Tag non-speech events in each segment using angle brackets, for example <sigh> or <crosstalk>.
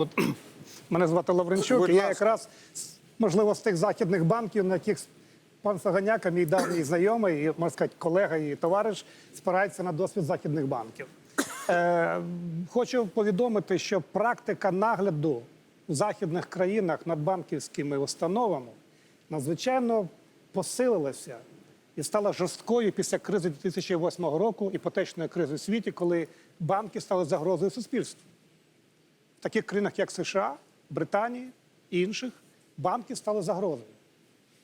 От, <clears throat> мене звати Лавренчук, і я якраз, можливо, з тих західних банків, на яких пан Саганяка, мій давній знайомий, і, можна сказати, колега і товариш, спирається на досвід західних банків. Е, хочу повідомити, що практика нагляду в західних країнах над банківськими установами надзвичайно посилилася і стала жорсткою після кризи 2008 року, іпотечної кризи в світі, коли банки стали загрозою суспільству. В таких країнах, як США, Британії і інших, банки стали загрозою.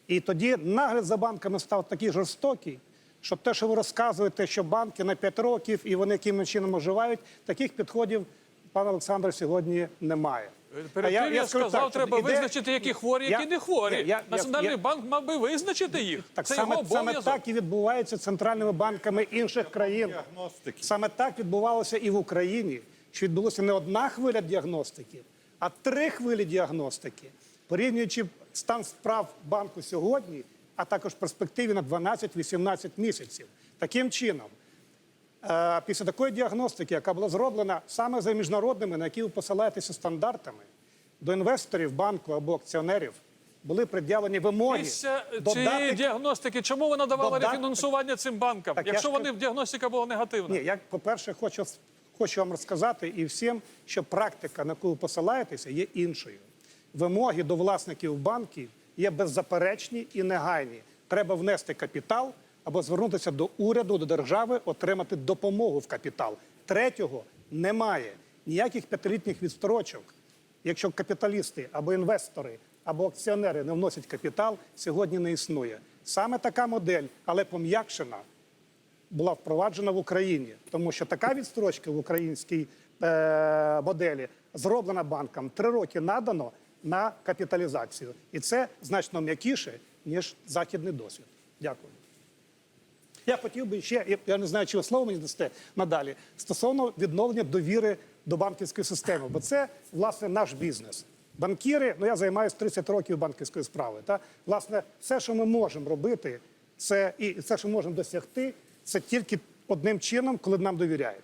І тоді нагляд за банками став такий жорстокий, що те, що ви розказуєте, що банки на 5 років і вони якимось чином оживають, таких підходів пан Олександр сьогодні немає. Перед А тим я, скажу сказав, так, треба іде- визначити, які хворі, Я- які не хворі. Я- я- Національний я- банк мав би визначити їх. Так Це саме, його саме так і відбувається центральними банками інших країн. Саме так відбувалося і в Україні, що відбулося не одна хвиля діагностики, а три хвилі діагностики. Порівнюючи стан справ банку сьогодні, а також перспективі на 12-18 місяців. Таким чином, е, після такої діагностики, яка була зроблена саме за міжнародними, на які ви посилаєтеся стандартами, до інвесторів банку або акціонерів були пред'явлені вимоги. Після до цієї діагностики, чому ви надавали Додаток- рефінансування цим банкам, Так якщо ж вони кажу- діагностика була негативна? Ні, я, по-перше, хочу, хочу вам розказати і всім, що практика, на яку ви посилаєтеся, є іншою. Вимоги до власників банків є беззаперечні і негайні. Треба внести капітал або звернутися до уряду, до держави, отримати допомогу в капітал. Третього немає. Ніяких п'ятилітніх відстрочок. Якщо капіталісти або інвестори, або акціонери не вносять капітал, сьогодні не існує. Саме така модель, але пом'якшена, була впроваджена в Україні, тому що така відстрочка в українській е, моделі зроблена банкам три роки надано на капіталізацію, і це значно м'якіше ніж західний досвід. Дякую. Я хотів би ще, я- не знаю, чи ви слово мені дасте надалі, стосовно відновлення довіри до банківської системи, бо це власне наш бізнес. Банкіри, ну я займаюся 30 років банківською справою. Та власне, все, що ми можемо робити, це і все, що можемо досягти, це тільки одним чином, коли нам довіряють.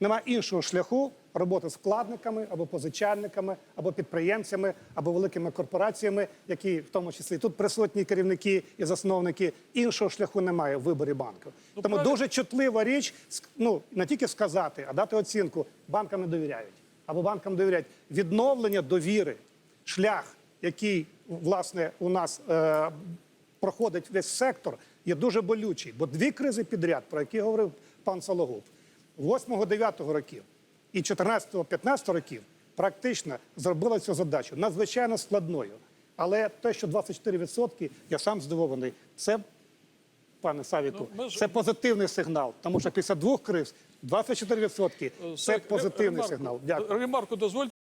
Нема іншого шляху роботи з вкладниками або позичальниками, або підприємцями, або великими корпораціями, які в тому числі тут присутні керівники і засновники. Іншого шляху немає в виборі банку. Тому правильно. дуже чутлива річ, ну не тільки сказати, а дати оцінку. Банкам не довіряють. Або банкам довіряють відновлення довіри, шлях, який власне у нас е, проходить весь сектор, є дуже болючий. Бо дві кризи підряд, про які говорив пан Сологуб, 8-9 років і 14-15 років практично зробила цю задачу надзвичайно складною. Але те, що 24%, я сам здивований, це, пане Савіку, Ну, ж- це позитивний сигнал. Тому що після двох криз 24% це позитивний ремарку- сигнал. Дякую. Ремарку дозвольте.